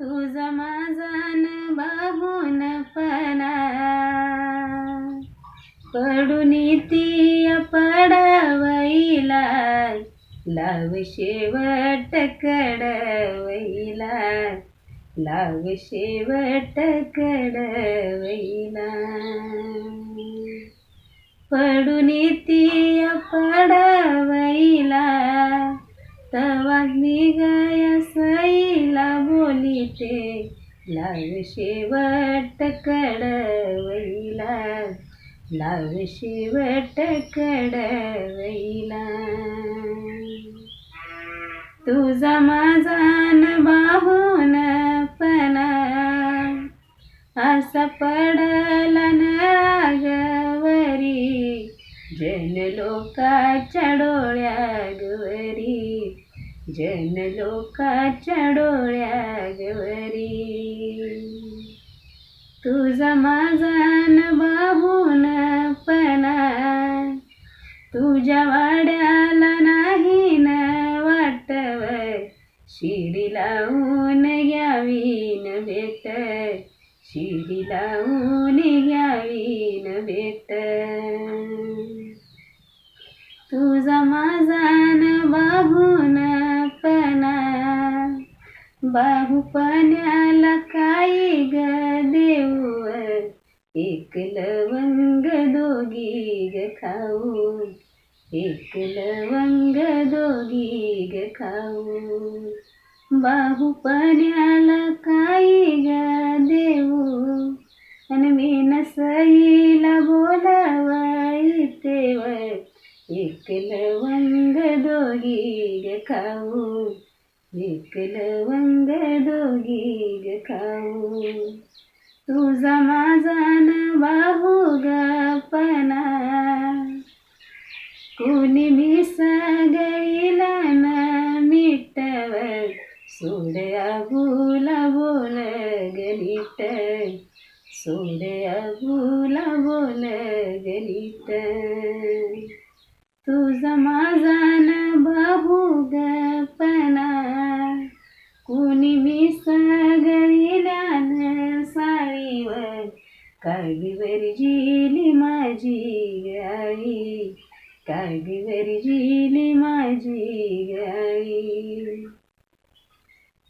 तुझा माझान बघून पणा पडून ती पडावईला लाव शेवट कडवईला लाव शेवट कडवईला पडून ती पडावईला बोलीते लाव शेवट कडवईला लाव शेवट कडवईला तुझा माझान बाहून पणा. असा पडला नळागवरी जन लोकाच्या डोळ्यागवरी जन लोकाच्या डोळ्यागवरी तुझा माझान बाहून पणा. तुझ्या वाड्याला नाही न वाटव शिडी लावून घ्यावीन भेट शिडी लावून घ्यावीन भेट बाहुपण्याला काही ग देऊ एक लवंग दोघी ग खाऊ एक लवंग दोघी ग खाऊ बाहुपण्याला काही ग देऊ आणि मी नसईला बोलावाई तेव एक लवंग दोघी ग खाऊ एक लवंग दोघी ग खाऊ. तुझा माझान बाहू गपना कोणी मी सगळीला ना मिटव सोड्या बोला बोल गणित सोड्या बोला बोल गणित तुझा माझान बाहू गपना कोणी मी सगळील्यान साळीवर काळीवर जिली माझी गाई काळीवर जिली माझी आई